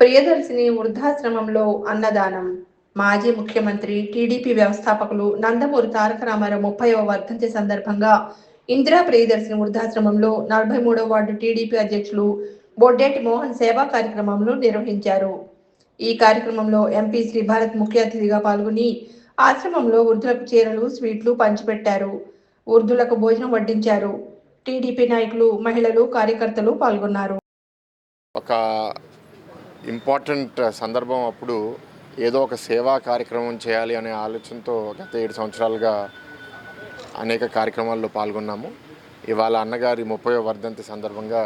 ప్రియదర్శిని వృద్ధాశ్రమంలో అన్నదానం. మాజీ ముఖ్యమంత్రి టీడీపీ వ్యవస్థాపకులు నందమూరి తారక రామారావు ముప్పైవ వర్ధంతి సందర్భంగా ఇందిరా ప్రియదర్శిని వృద్ధాశ్రమంలో నలభై మూడవ వార్డు టీడీపీ అధ్యక్షులు బొడ్డేటి మోహన్ సేవా కార్యక్రమంలో నిర్వహించారు. ఈ కార్యక్రమంలో ఎంపీ శ్రీ భారత్ ముఖ్య అతిథిగా పాల్గొని ఆశ్రమంలో వృద్ధులకు చీరలు స్వీట్లు పంచిపెట్టారు. వృద్ధులకు భోజనం వడ్డించారు. టీడీపీ నాయకులు మహిళలు కార్యకర్తలు పాల్గొన్నారు. ఒక ఇంపార్టెంట్ సందర్భం అప్పుడు ఏదో ఒక సేవా కార్యక్రమం చేయాలి అనే ఆలోచనతో గత ఏడు సంవత్సరాలుగా అనేక కార్యక్రమాల్లో పాల్గొన్నాము. ఇవాళ అన్నగారి ముప్పై వర్ధంతి సందర్భంగా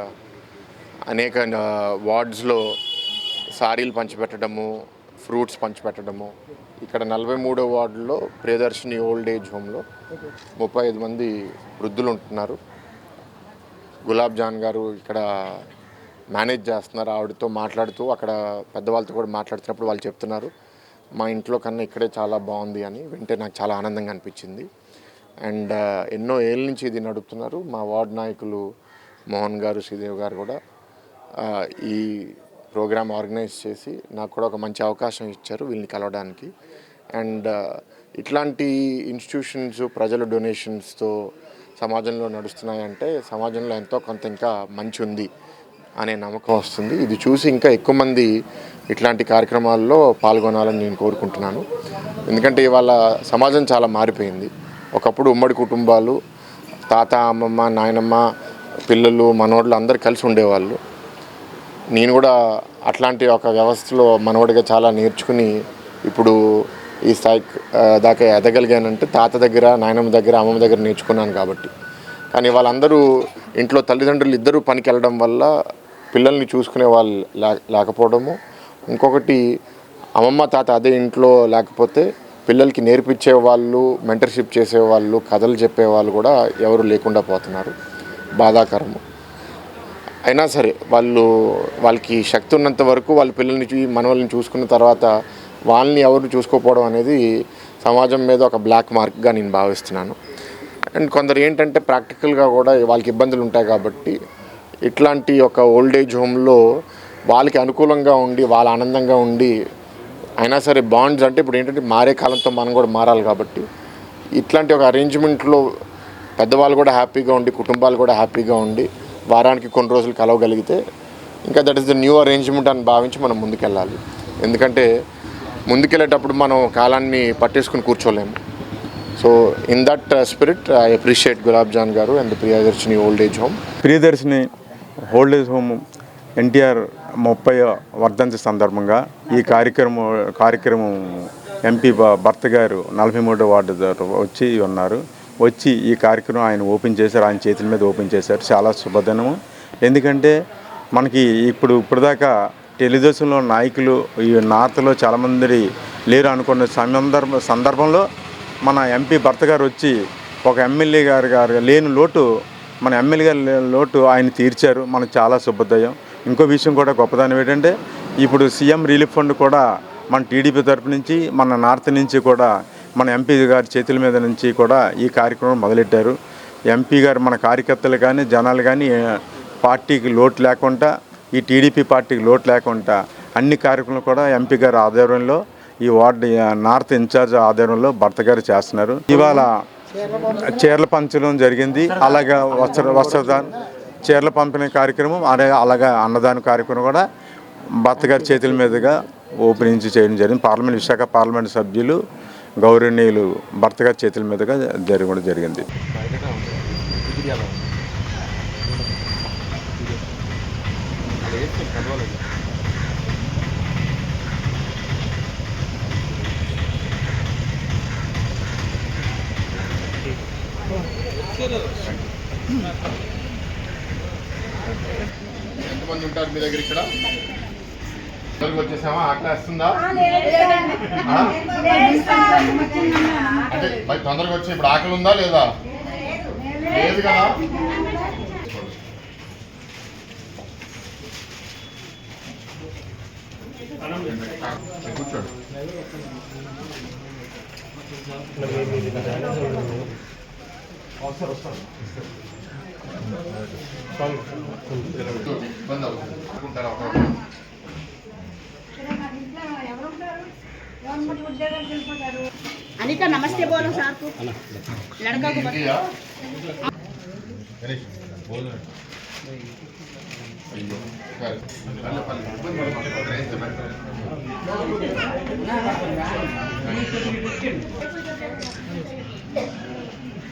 అనేక వార్డ్స్లో సారీలు పంచిపెట్టడము ఫ్రూట్స్ పంచిపెట్టడము. ఇక్కడ నలభై మూడో వార్డులో ప్రియదర్శిని ఓల్డ్ ఏజ్ హోమ్లో ముప్పై ఐదు మంది వృద్ధులు ఉంటున్నారు. గులాబ్ జాన్ గారు ఇక్కడ మేనేజ్ చేస్తున్నారు ఆవిడతో మాట్లాడుతూ అక్కడ పెద్దవాళ్ళతో కూడా మాట్లాడుతున్నప్పుడు వాళ్ళు చెప్తున్నారు మా ఇంట్లో కన్నా ఇక్కడే చాలా బాగుంది అని వింటే నాకు చాలా ఆనందంగా అనిపించింది. అండ్ ఎన్నో ఏళ్ళ నుంచి ఇది నడుపుతున్నారు మా వార్డ్ నాయకులు మోహన్ గారు శ్రీదేవ్ గారు కూడా ఈ ప్రోగ్రామ్ ఆర్గనైజ్ చేసి నాకు కూడా ఒక మంచి అవకాశం ఇచ్చారు వీళ్ళని కలవడానికి. అండ్ ఇట్లాంటి ఇన్స్టిట్యూషన్స్ ప్రజల డొనేషన్స్తో సమాజంలో నడుస్తున్నాయంటే సమాజంలో ఎంతో కొంత ఇంకా మంచి ఉంది. అనే నమ్మకం వస్తుంది. ఇది చూసి ఇంకా ఎక్కువ మంది ఇట్లాంటి కార్యక్రమాల్లో పాల్గొనాలని నేను కోరుకుంటున్నాను. ఎందుకంటే ఇవాళ సమాజం చాలా మారిపోయింది. ఒకప్పుడు ఉమ్మడి కుటుంబాలు తాత అమ్మమ్మ నాయనమ్మ పిల్లలు మనోళ్ళు అందరు కలిసి ఉండేవాళ్ళు. నేను కూడా అట్లాంటి ఒక వ్యవస్థలో మనవడిగా చాలా నేర్చుకుని ఇప్పుడు ఈ స్థాయి దాకా ఎదగలిగానంటే తాత దగ్గర నాయనమ్మ దగ్గర అమ్మమ్మ దగ్గర నేర్చుకున్నాను కాబట్టి. కానీ వాళ్ళందరూ ఇంట్లో తల్లిదండ్రులు ఇద్దరూ పనికి వెళ్ళడం వల్ల పిల్లల్ని చూసుకునే వాళ్ళు లే లేకపోవడము. ఇంకొకటి అమ్మమ్మ తాత అదే ఇంట్లో లేకపోతే పిల్లలకి నేర్పించే వాళ్ళు మెంటర్షిప్ చేసే వాళ్ళు కథలు చెప్పే వాళ్ళు కూడా ఎవరు లేకుండా పోతున్నారు. బాధాకరము అయినా సరే వాళ్ళు వాళ్ళకి శక్తి ఉన్నంత వరకు వాళ్ళ పిల్లల్ని చూ మనవల్ని చూసుకున్న తర్వాత వాళ్ళని ఎవరు చూసుకోకపోవడం అనేది సమాజం మీద ఒక బ్లాక్ మార్క్గా నేను భావిస్తున్నాను. అండ్ కొందరు ఏంటంటే ప్రాక్టికల్గా కూడా వాళ్ళకి ఇబ్బందులు ఉంటాయి కాబట్టి ఇట్లాంటి ఒక ఓల్డ్ ఏజ్ హోమ్లో వాళ్ళకి అనుకూలంగా ఉండి వాళ్ళ ఆనందంగా ఉండి అయినా సరే బాండ్స్ అంటే ఇప్పుడు ఏంటంటే మారే కాలంతో మనం కూడా మారాలి కాబట్టి ఇట్లాంటి ఒక అరేంజ్మెంట్లో పెద్దవాళ్ళు కూడా హ్యాపీగా ఉండి కుటుంబాలు కూడా హ్యాపీగా ఉండి వారానికి కొన్ని రోజులు కలవగలిగితే ఇంకా that is the new arrangement అని భావించి మనం ముందుకెళ్ళాలి. ఎందుకంటే ముందుకెళ్ళేటప్పుడు మనం కాలాన్ని పట్టేసుకుని కూర్చోలేము. So in that spirit I appreciate Gulab Jan గారు and Priyadarshini old age home Priyadarshini old age home NTR ముప్పై వర్ధంతి సందర్భంగా ఈ కార్యక్రమం కార్యక్రమం ఎంపీ భర్త గారు నలభై మూడో వార్డు వచ్చి ఉన్నారు. వచ్చి ఈ కార్యక్రమం ఆయన ఓపెన్ చేశారు ఆయన చేతుల మీద ఓపెన్ చేశారు. చాలా శుభదినము. ఎందుకంటే మనకి ఇప్పుడు ఇప్పటిదాకా తెలుగుదేశంలో నాయకులు ఈ నార్త్లో చాలామంది లేరు అనుకున్న సందర్భ సందర్భంలో మన ఎంపీ భర్త గారు వచ్చి ఒక ఎమ్మెల్యే గారు గారు లేని లోటు మన ఎమ్మెల్యే లోటు ఆయన తీర్చారు. మనకు చాలా శుభోదయం. ఇంకో విషయం కూడా గొప్పదానం ఏంటంటే ఇప్పుడు సీఎం రిలీఫ్ ఫండ్ కూడా మన టీడీపీ తరపు నుంచి మన నార్త్ నుంచి కూడా మన ఎంపీ గారి చేతుల మీద నుంచి కూడా ఈ కార్యక్రమం మొదలెట్టారు. ఎంపీ గారు మన కార్యకర్తలు కానీ జనాలు కానీ పార్టీకి లోటు లేకుండా ఈ టీడీపీ పార్టీకి లోటు లేకుండా అన్ని కార్యక్రమాలు కూడా ఎంపీ గారి ఆధ్వర్యంలో ఈ వార్డు నార్త్ ఇన్ఛార్జ్ ఆధ్వర్యంలో భర్త గారు చేస్తున్నారు. ఇవాళ చీరల పంచడం జరిగింది. అలాగే వస్త్ర వస్త్రదాన్ చీరల పంపిణీ కార్యక్రమం అదే అలాగే అన్నదాన కార్యక్రమం కూడా భర్త గారి చేతుల మీదుగా ఓపెనింగ్ చేయడం జరిగింది. పార్లమెంట్ విశాఖ పార్లమెంట్ సభ్యులు గౌరవనీయులు భర్త గారి చేతుల మీదుగా జరగడం జరిగింది. ఎంతమంది ఉంటారు మీ దగ్గర ఇక్కడ? వచ్చేసామా? ఆకలి వేస్తుందా? అంటే మరి తొందరగా వచ్చి ఇప్పుడు ఆకలి ఉందా లేదా? లేదు కదా? కూర్చోండి. Anita namaste bolo sarku. Ladka ko bata.